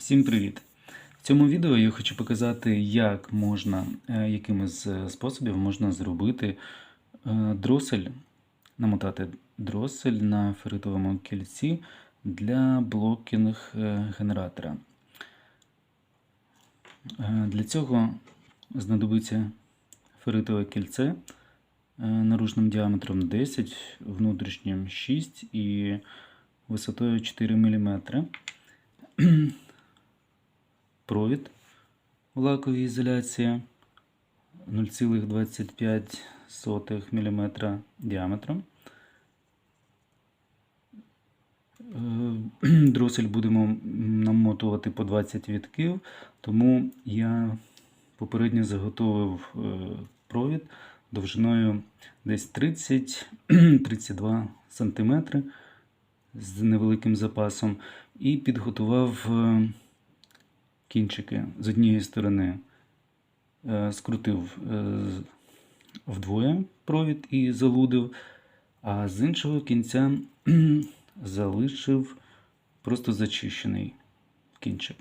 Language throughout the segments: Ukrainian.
Всім привіт! В цьому відео я хочу показати, як можна, е, якими з способів можна зробити е, дросель, намотати дросель на ферритовому кільці для блокінг е, генератора. Е, Для цього знадобиться ферритове кільце е, наружним діаметром 10, внутрішнім 6 і висотою 4 мм провід в лаковій ізоляції 0,25 мм діаметром. Е, Дросель будемо намотувати по 20 вітків, тому я попередньо заготовив е, провід довжиною десь 30-32 см з невеликим запасом і підготував е, кінчики з однієї сторони е, скрутив е, вдвоє провід і залудив, а з іншого кінця залишив просто зачищений кінчик.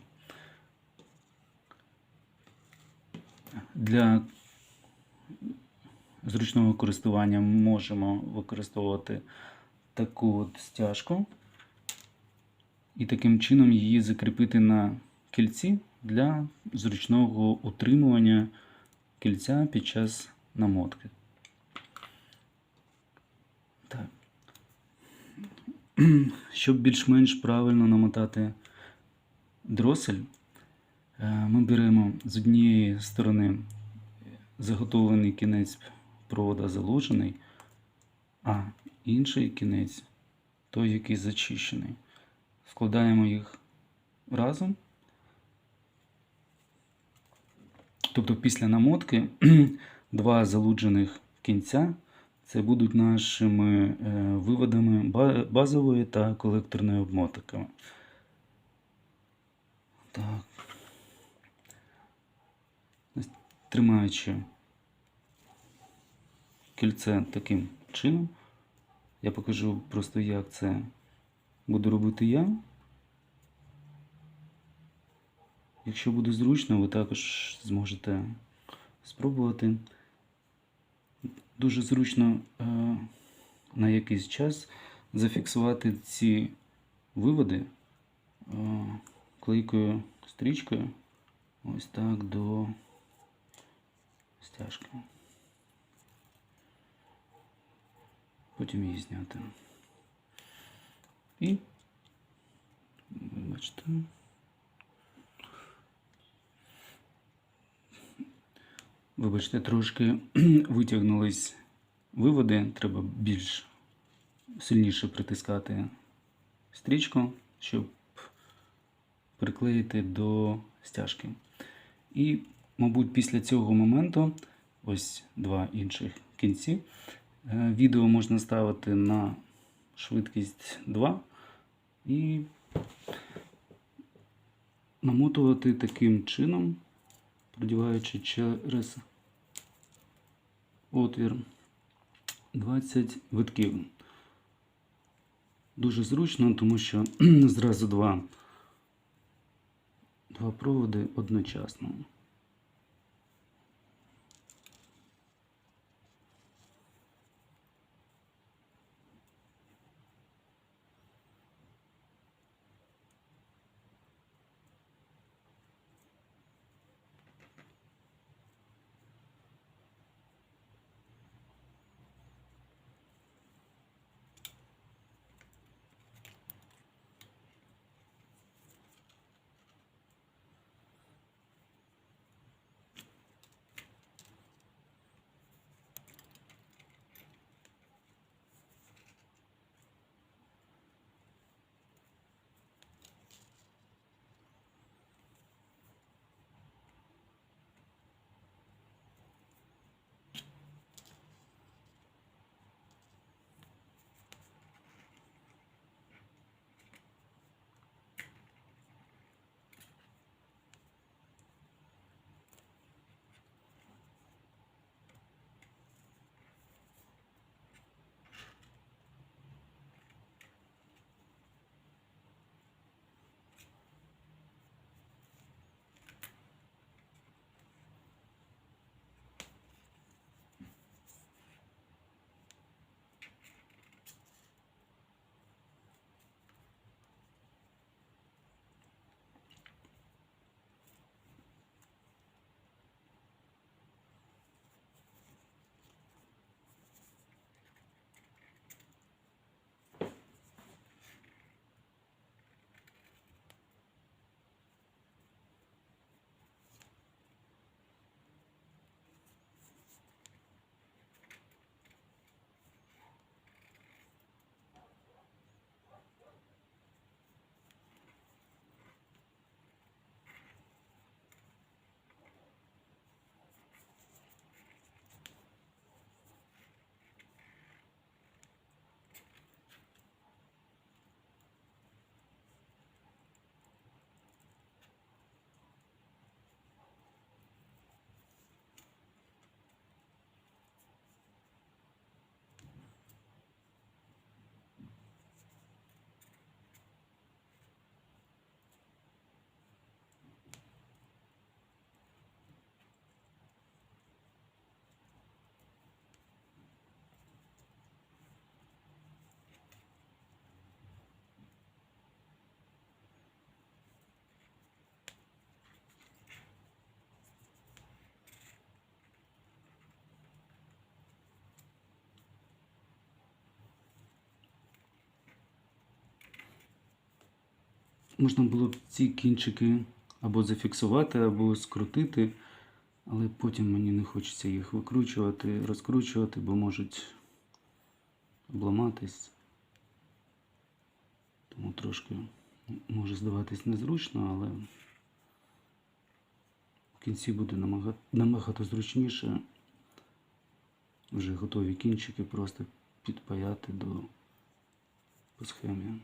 Для зручного користування можемо використовувати таку от стяжку і таким чином її закріпити на кільці для зручного утримування кільця під час намотки. Так. Щоб більш-менш правильно намотати дросель, е, ми беремо з однієї сторони заготовлений кінець провода заложений, а інший кінець той, який зачищений. Складаємо їх разом. Тобто після намотки два залуджених кінця це будуть нашими е, виводами базової та колекторної обмотки. Так. Тримаючи кільце таким чином, я покажу просто, як це буду робити я. Якщо буде зручно, ви також зможете спробувати. Дуже зручно е, на якийсь час зафіксувати ці виводи е, клейкою стрічкою ось так до стяжки. Потім її зняти. І бачите. Вибачте, трошки витягнулись виводи, треба більш сильніше притискати стрічку, щоб приклеїти до стяжки. І, мабуть, після цього моменту, ось два інших кінці, е, відео можна ставити на швидкість 2 і намотувати таким чином, продіваючи через отвір 20 витків. Дуже зручно, тому що зразу два, два проводи одночасно. Можна було б ці кінчики або зафіксувати, або скрутити, але потім мені не хочеться їх викручувати, розкручувати, бо можуть обламатись. Тому трошки може здаватись незручно, але в кінці буде набагато зручніше вже готові кінчики просто підпаяти до схемі.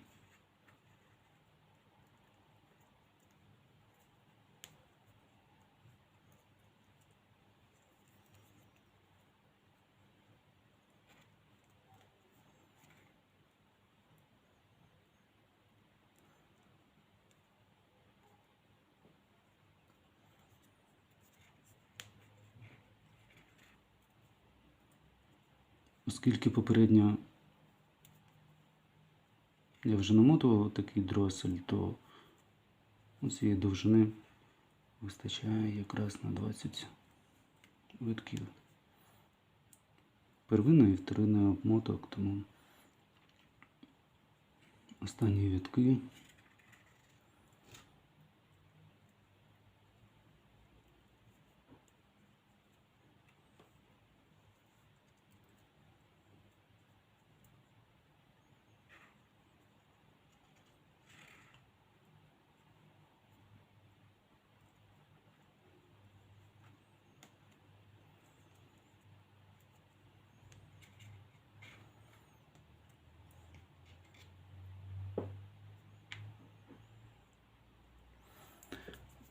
Оскільки попередньо я вже намотував такий дросель, то цієї довжини вистачає якраз на 20 витків. Первинної і вторинної обмоток, тому останні вітки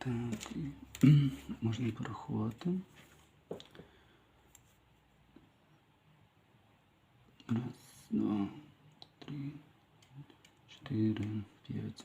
Так, можна порахувати. Раз, два, три, чотири, п'ять.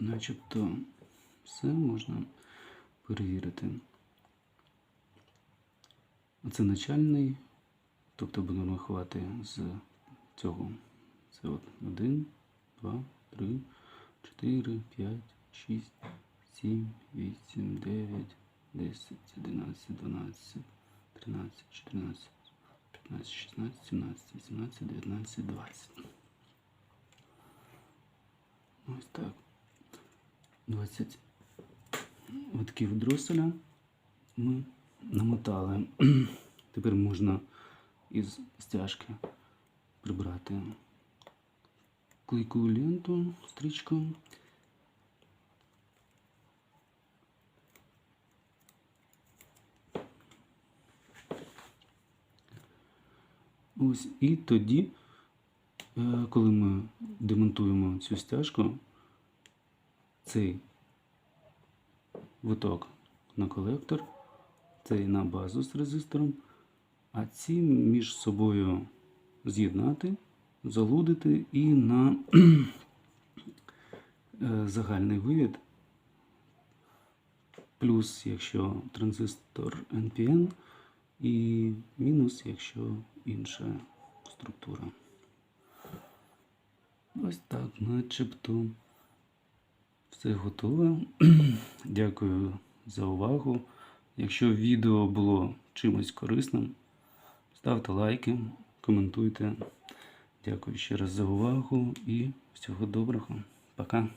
Начебто все можна перевірити. Оце начальний, тобто будемо рахувати з цього. Це от 1, 2, 3, 4, 5, 6, 7, 8, 9, 10, 11, 12, 13, 14, 15, 16, 17, 18, 19, 20. Ось так. 20 витків дроселя ми намотали. Тепер можна із стяжки прибрати клейку ленту, стрічку. Ось і тоді, коли ми демонтуємо цю стяжку, цей виток на колектор, цей на базу з резистором, а ці між собою з'єднати, залудити і на е, загальний вивід. Плюс, якщо транзистор NPN, і мінус, якщо інша структура. Ось так, начебто Все готове. Дякую за увагу. Якщо відео було чимось корисним, ставте лайки, коментуйте. Дякую ще раз за увагу і всього доброго. Пока.